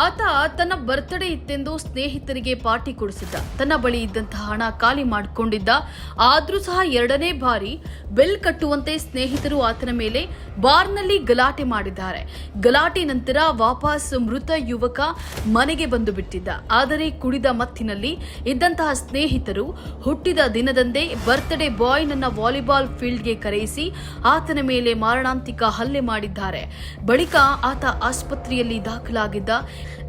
ಆತ ತನ್ನ ಬರ್ತ್ಡೇ ಇತ್ತೆಂದು ಸ್ನೇಹಿತರಿಗೆ ಪಾರ್ಟಿ ಕೊಡಿಸಿದ್ದ. ತನ್ನ ಬಳಿ ಇದ್ದಂತಹ ಹಣ ಖಾಲಿ ಮಾಡಿಕೊಂಡಿದ್ದ. ಆದ್ರೂ ಸಹ ಎರಡನೇ ಬಾರಿ ಬೆಲ್ ಕಟ್ಟುವಂತೆ ಸ್ನೇಹಿತರು ಆತನ ಮೇಲೆ ಬಾರ್ನಲ್ಲಿ ಗಲಾಟೆ ಮಾಡಿದ್ದಾರೆ. ಗಲಾಟೆ ನಂತರ ವಾಪಸ್ ಮೃತ ಯುವಕ ಮನೆಗೆ ಬಂದು ಬಿಟ್ಟಿದ್ದ. ಆದರೆ ಕುಡಿದ ಮತ್ತಿನಲ್ಲಿ ಇದ್ದಂತಹ ಸ್ನೇಹಿತರು ಹುಟ್ಟಿದ ದಿನದಂದೇ ಬರ್ತ್ಡೇ ಬಾಯ್ ನನ್ನ ವಾಲಿಬಾಲ್ ಫೀಲ್ಡ್ಗೆ ಕರೆಯಿಸಿ ಆತನ ಮೇಲೆ ಮಾರಣಾಂತಿಕ ಹಲ್ಲೆ ಮಾಡಿದ್ದಾರೆ. ಬಳಿಕ ಆತ ಆಸ್ಪತ್ರೆಯಲ್ಲಿ ದಾಖಲಾಗಿದ್ದ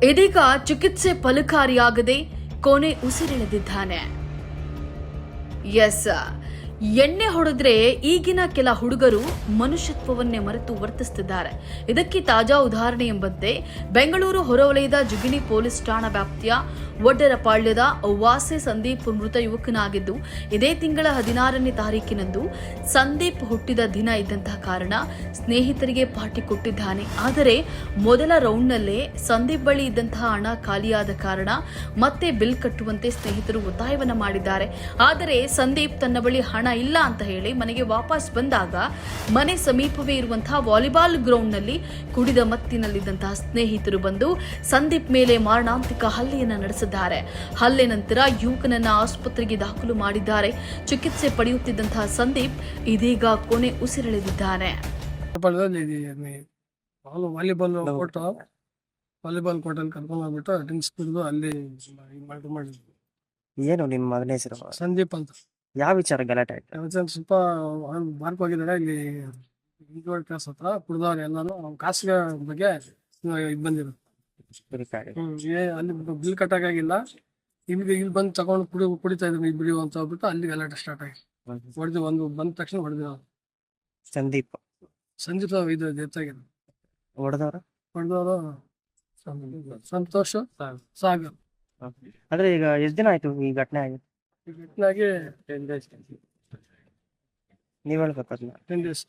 ಇದೀಗ ಚಿಕಿತ್ಸೆ ಫಲಕಾರಿಯಾಗದೆ ಕೊನೆ ಉಸಿರೆಳೆದಿದ್ದಾನೆ. ಎಸ್ ಎಣ್ಣೆ ಹೊಡೆದ್ರೆ ಈಗಿನ ಕೆಲ ಹುಡುಗರು ಮನುಷ್ಯತ್ವವನ್ನೇ ಮರೆತು ವರ್ತಿಸುತ್ತಿದ್ದಾರೆ ಇದಕ್ಕೆ ತಾಜಾ ಉದಾಹರಣೆ ಎಂಬಂತೆ ಬೆಂಗಳೂರು ಹೊರವಲಯದ ಜುಗಿನಿ ಪೊಲೀಸ್ ಠಾಣಾ ವ್ಯಾಪ್ತಿಯ ಒಡ್ಡರಪಾಳ್ಯದ ವಾಸೆ ಸಂದೀಪ್ ಮೃತ ಯುವಕನಾಗಿದ್ದು, ಇದೇ ತಿಂಗಳ ಹದಿನಾರನೇ ತಾರೀಕಿನಂದು ಸಂದೀಪ್ ಹುಟ್ಟಿದ ದಿನ ಇದ್ದಂತಹ ಕಾರಣ ಸ್ನೇಹಿತರಿಗೆ ಪಾರ್ಟಿ ಕೊಟ್ಟಿದ್ದಾನೆ. ಆದರೆ ಮೊದಲ ರೌಂಡ್ನಲ್ಲೇ ಸಂದೀಪ್ ಬಳಿ ಇದ್ದಂತಹ ಹಣ ಖಾಲಿಯಾದ ಕಾರಣ ಮತ್ತೆ ಬಿಲ್ ಕಟ್ಟುವಂತೆ ಸ್ನೇಹಿತರು ಒತ್ತಾಯವನ್ನು ಮಾಡಿದ್ದಾರೆ. ಆದರೆ ಸಂದೀಪ್ ತನ್ನ ಬಳಿ ಹಣ ಇಲ್ಲ ಅಂತ ಹೇಳಿ ಮನೆಗೆ ವಾಪಸ್ ಬಂದಾಗ ಮನೆ ಸಮೀಪವೇ ಇರುವಂತಹ ವಾಲಿಬಾಲ್ ಗ್ರೌಂಡ್ನಲ್ಲಿ ಕುಡಿದ ಮತ್ತಿನಲ್ಲಿದ್ದಂತಹ ಸ್ನೇಹಿತರು ಬಂದು ಸಂದೀಪ್ ಮೇಲೆ ಮಾರಣಾಂತಿಕ ಹಲ್ಲೆಯನ್ನ ನಡೆಸಿದ್ದಾರೆ. ಹಲ್ಲೆ ನಂತರ ಯುವಕನನ್ನ ಆಸ್ಪತ್ರೆಗೆ ದಾಖಲು ಮಾಡಿದ್ದಾರೆ. ಚಿಕಿತ್ಸೆ ಪಡೆಯುತ್ತಿದ್ದಂತಹ ಸಂದೀಪ್ ಇದೀಗ ಕೊನೆ ಉಸಿರೆಳೆದಿದ್ದಾನೆ. ವಾಲಿಬಾಲ್ ಕೋರ್ಟ್ ವಾಲಿಬಾಲ್ ಕೋರ್ಟಲ್ಲಿ ಕರ್ಕೊಂಡು ಹೋಗ್ಬಿಟ್ಟು ಡ್ರಿಂಕ್ಸ್ ಕುಡಿದು ಅಲ್ಲಿ ಮರ್ಡರ್ ಮಾಡಿದ್ವಿ ಏನು ನಿಮ್ಮ ಮಗನ ಹೆಸರು? ಸಂದೀಪ್ ಅಂತ. ಯಾವ ವಿಚಾರ ಗಲಾಟೆ ಆಯ್ತು? ಸ್ವಲ್ಪ ಮಾರ್ಕ್ ಹೋಗಿದ್ದಾರೆ. ಇಲ್ಲಿ ಇಂಜೋರ್ಡ್ ಕ್ಲಾಸ್ ಹತ್ರ ಕುಡ್ದವ್ರು ಎಲ್ಲಾನು ಕಾಸಿಗೆ ಬಗ್ಗೆ ಇದು ಬಂದಿರೋದು. ಹ್ಮ್ ಏ ಅಲ್ಲಿ ಬಿಲ್ ಕಟ್ಟಾಗಿಲ್ಲ ಇಲ್ಲಿಗೆ ಇಲ್ಲಿ ಬಂದು ತಗೊಂಡು ಕುಡಿ ಕುಡಿತಾ ಇದ್ರು ಇಲ್ಲಿ ಬಿಡಿ ಅಂತ ಹೋಗ್ಬಿಟ್ಟು ಅಲ್ಲಿ ಗಲಾಟೆ ಸ್ಟಾರ್ಟ್ ಆಗಿ. ಹೊಡೆದು ಒಂದು ಬಂದ ತಕ್ಷಣ ಹೊಡೆದು. ಸಂದೀಪ್. ಸಂದೀಪ್ ಇದು ಆಗಿದೆ ಹೊಡೆದವ್ರ? ಹೊಡೆದವರು ಸಂತೋಷ್ ಸಾಗರ್. ಅಂದ್ರೆ ಈಗ ಎಷ್ಟ್ ದಿನ ಆಯ್ತು ಈ ಘಟನೆ ಆಗಿ? ఇట్లాగే టెన్ డేస్. Ten days.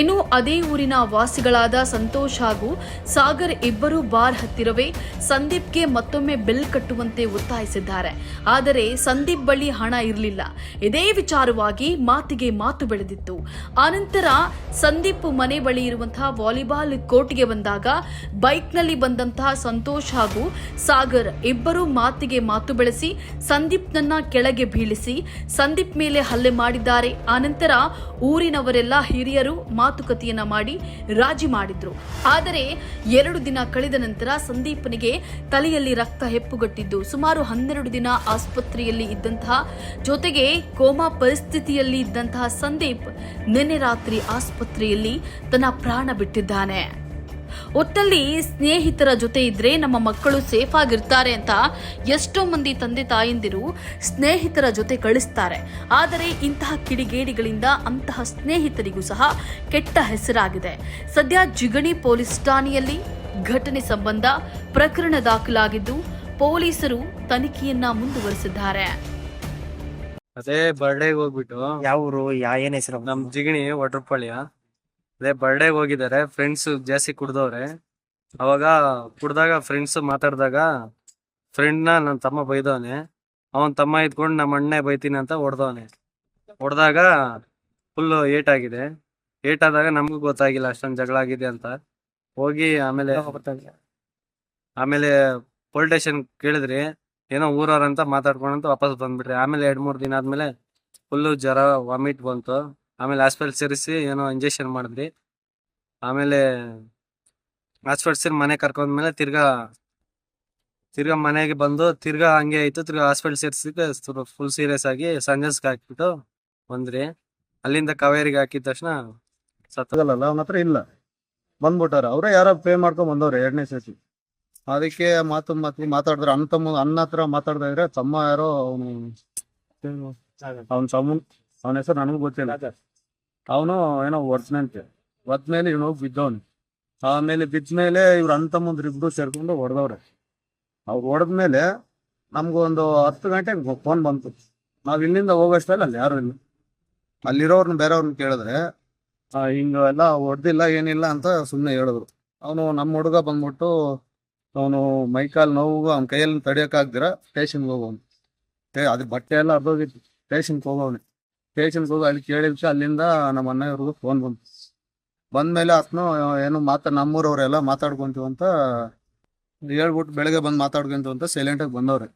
ಇನ್ನು ಅದೇ ಊರಿನ ವಾಸಿಗಳಾದ ಸಂತೋಷ್ ಹಾಗೂ ಸಾಗರ್ ಇಬ್ಬರು ಬಾರ್ ಹತ್ತಿರವೇ ಸಂದೀಪ್ಗೆ ಮತ್ತೊಮ್ಮೆ ಬಿಲ್ ಕಟ್ಟುವಂತೆ ಒತ್ತಾಯಿಸಿದ್ದಾರೆ. ಆದರೆ ಸಂದೀಪ್ ಬಳಿ ಹಣ ಇರಲಿಲ್ಲ. ಇದೇ ವಿಚಾರವಾಗಿ ಮಾತಿಗೆ ಮಾತು ಬೆಳೆದಿತ್ತು. ಆನಂತರ ಸಂದೀಪ್ ಮನೆ ಬಳಿ ಇರುವಂತಹ ವಾಲಿಬಾಲ್ ಕೋರ್ಟ್ಗೆ ಬಂದಾಗ ಬೈಕ್ನಲ್ಲಿ ಬಂದಂತಹ ಸಂತೋಷ್ ಹಾಗೂ ಸಾಗರ್ ಇಬ್ಬರು ಮಾತಿಗೆ ಮಾತು ಬೆಳೆಸಿ ಸಂದೀಪ್ನನ್ನ ಕೆಳಗೆ ಬೀಳಿಸಿ, ಸಂದೀಪ್ ಮೇಲೆ ಹಲ್ಲೆ ಮಾಡಿದ್ದಾರೆ. ಆನಂತರ ಊರಿನವರೆಲ್ಲ ಹಿರಿಯರು ಮಾತುಕತೆಯನ್ನ ಮಾಡಿ ರಾಜಿ ಮಾಡಿದ್ರು. ಆದರೆ ಎರಡು ದಿನ ಕಳೆದ ನಂತರ ಸಂದೀಪನಿಗೆ ತಲೆಯಲ್ಲಿ ರಕ್ತ ಹೆಪ್ಪುಗಟ್ಟಿದ್ದು, ಸುಮಾರು ಹನ್ನೆರಡು ದಿನ ಆಸ್ಪತ್ರೆಯಲ್ಲಿ ಇದ್ದಂತಹ, ಜೊತೆಗೆ ಕೋಮಾ ಪರಿಸ್ಥಿತಿಯಲ್ಲಿ ಇದ್ದಂತಹ ಸಂದೀಪ್ ನಿನ್ನೆ ರಾತ್ರಿ ಆಸ್ಪತ್ರೆಯಲ್ಲಿ ತನ್ನ ಪ್ರಾಣ ಬಿಟ್ಟಿದ್ದಾನೆ. ಒಟ್ಟಲ್ಲಿ ಸ್ನೇಹಿತರ ಜೊತೆ ಇದ್ರೆ ನಮ್ಮ ಮಕ್ಕಳು ಸೇಫ್ ಆಗಿರ್ತಾರೆ ಅಂತ ಎಷ್ಟೋ ಮಂದಿ ತಂದೆ ತಾಯಂದಿರು ಸ್ನೇಹಿತರ ಜೊತೆ ಕಳಿಸ್ತಾರೆ. ಆದರೆ ಇಂತಹ ಕಿಡಿಗೇಡಿಗಳಿಂದ ಅಂತಹ ಸ್ನೇಹಿತರಿಗೂ ಸಹ ಕೆಟ್ಟ ಹೆಸರಾಗಿದೆ. ಸದ್ಯ ಜಿಗಣಿ ಪೊಲೀಸ್ ಠಾಣೆಯಲ್ಲಿ ಘಟನೆ ಸಂಬಂಧ ಪ್ರಕರಣ ದಾಖಲಾಗಿದ್ದು ಪೊಲೀಸರು ತನಿಖೆಯನ್ನ ಮುಂದುವರಿಸಿದ್ದಾರೆ. ಅದೇ ಬರ್ಡೇಗೆ ಹೋಗ್ಬಿಟ್ಟು ಯಾವ ಊರು ಯಾ ಏನ್ ಹೆಸರು? ನಮ್ ಜಿಗಣಿ ವಾಟರ್ಪಾಳ್ಯ ಅದೇ ಬರ್ಡೇಗೆ ಹೋಗಿದ್ದಾರೆ ಫ್ರೆಂಡ್ಸ್ ಜಾಸ್ತಿ ಕುಡ್ದವ್ರೆ. ಅವಾಗ ಕುಡ್ದಾಗ ಫ್ರೆಂಡ್ಸ್ ಮಾತಾಡ್ದಾಗ ಫ್ರೆಂಡ್ನ ನನ್ ತಮ್ಮ ಬೈದವನೆ. ಅವನ್ ತಮ್ಮ ಇದ್ಕೊಂಡು ನಮ್ಮ ಅಣ್ಣೆ ಬೈತೀನಿ ಅಂತ ಹೊಡ್ದವನೆ. ಹೊಡ್ದಾಗ ಫುಲ್ ಏಟ್ ಆಗಿದೆ. ಏಟ್ ಆದಾಗ ನಮಗೂ ಗೊತ್ತಾಗಿಲ್ಲ ಅಷ್ಟೊಂದ್ ಜಗಳ ಆಗಿದೆ ಅಂತ. ಹೋಗಿ ಆಮೇಲೆ ಆಮೇಲೆ ಪೊಲೀಸ್ ಸ್ಟೇಷನ್ ಕೇಳಿದ್ರಿ, ಏನೋ ಊರವ್ರಂತ ಮಾತಾಡ್ಕೊಂಡಂತ ವಾಪಸ್ ಬಂದ್ಬಿಟ್ರಿ. ಆಮೇಲೆ ಎರಡ್ ಮೂರ್ ದಿನ ಆದ್ಮೇಲೆ ಫುಲ್ಲು ಜ್ವರ ವಾಮಿಟ್ ಬಂತು. ಆಮೇಲೆ ಹಾಸ್ಪಿಟಲ್ ಸೇರಿಸಿ ಏನೋ ಇಂಜೆಕ್ಷನ್ ಮಾಡಿದ್ರಿ. ಆಮೇಲೆ ಹಾಸ್ಪಿಟಲ್ ಸೇರಿ ಮನೆ ಕರ್ಕೊಂಡ್ಮೇಲೆ ತಿರ್ಗಾ ತಿರ್ಗಾ ಮನೆಗೆ ಬಂದು ತಿರ್ಗಾ ಹಂಗೆ ಆಯ್ತು. ತಿರ್ಗಾ ಹಾಸ್ಪಿಟಲ್ ಸೇರಿಸಿದ್ರೆ ಫುಲ್ ಸೀರಿಯಸ್ ಆಗಿ ಸಂಜಸ್ಗೆ ಹಾಕ್ಬಿಟ್ಟು ಬಂದ್ರಿ. ಅಲ್ಲಿಂದ ಕಾವೇರಿಗೆ ಹಾಕಿದ ತಕ್ಷಣ ಸತ್ತಲ್ಲ ಅವನ ಹತ್ರ ಇಲ್ಲ. ಬಂದ್ಬಿಟ್ಟಾರ ಅವರೇ ಯಾರೋ ಪೇ ಮಾಡ್ಕೊಂಡ್ ಬಂದವ್ರೆ ಎರಡನೇ ಸತಿ. ಅದಕ್ಕೆ ಮಾತು ಮಾತು ಮಾತಾಡಿದ್ರೆ. ಅಣ್ಣ ತಮ್ಮ ಅಣ್ಣ ಹತ್ರ ಮಾತಾಡ್ತಾ ಇದ್ರೆ ತಮ್ಮ ಯಾರೋ ಅವನು ಅವನ್ ತಮ್ಮ ಅವನ ಹೆಸರು ನನಗೂ ಗೊತ್ತಿಲ್ಲ. ಅವನು ಏನೋ ಒಡ್ಸ್ನಂತೆ. ಒದ್ಮೇಲೆ ಇವನು ಹೋಗಿ ಬಿದ್ದವನು. ಆಮೇಲೆ ಬಿದ್ಮೇಲೆ ಇವ್ರ ಅಂತ ತಮ್ಮಂದ್ರು ಇಬ್ರು ಸೇರ್ಕೊಂಡು ಹೊಡೆದವ್ರೆ. ಅವ್ರು ಹೊಡೆದ್ಮೇಲೆ ನಮ್ಗೊಂದು ಹತ್ತು ಗಂಟೆಗೆ ಫೋನ್ ಬಂತು. ನಾವ್ ಇಲ್ಲಿಂದ ಹೋಗೋಷ್ಟಲ್ಲ ಅಲ್ಲಿ ಯಾರು ಇಲ್ಲ. ಅಲ್ಲಿರೋರ್ನ ಬೇರೆಯವ್ರನ್ನ ಕೇಳಿದ್ರೆ ಹಿಂಗೆ ಎಲ್ಲ ಹೊಡೆದಿಲ್ಲ ಏನಿಲ್ಲ ಅಂತ ಸುಮ್ಮನೆ ಹೇಳಿದ್ರು. ಅವನು ನಮ್ಮ ಹುಡುಗ ಬಂದ್ಬಿಟ್ಟು ಅವನು ಮೈಕಾಲ್ ನೋವು ಅವ್ನ ಕೈಯಲ್ಲಿ ತಡಿಯೋಕ್ಕಾಗ್ದಿರ ಸ್ಟೇಷನ್ಗೆ ಹೋಗೋನು ಅದ್ರ ಬಟ್ಟೆ ಎಲ್ಲ ಅರ್ಧೋಗಿತ್ತು ಸ್ಟೇಷನ್ಗೆ ಹೋಗೋನು ಸ್ಟೇಷನ್ಗೆ ಹೋಗಿ ಅಲ್ಲಿ ಕೇಳಿದ್ಕ ಅಲ್ಲಿಂದ ನಮ್ಮ ಅಣ್ಣ ಅಣ್ಣವ್ರಿಗೂ ಫೋನ್ ಬಂತು. ಬಂದ್ಮೇಲೆ ಅತ್ನು, ಏನು ಮಾತಾ ನಮ್ಮೂರವ್ರೆಲ್ಲ ಮಾತಾಡ್ಕೊಂತೀವಿ ಅಂತ ಹೇಳ್ಬಿಟ್ಟು ಬೆಳಗ್ಗೆ ಬಂದು ಮಾತಾಡ್ಕೊಂತ ಅಂತ ಸೈಲೆಂಟ್ ಆಗಿ ಬಂದವ್ರೆ.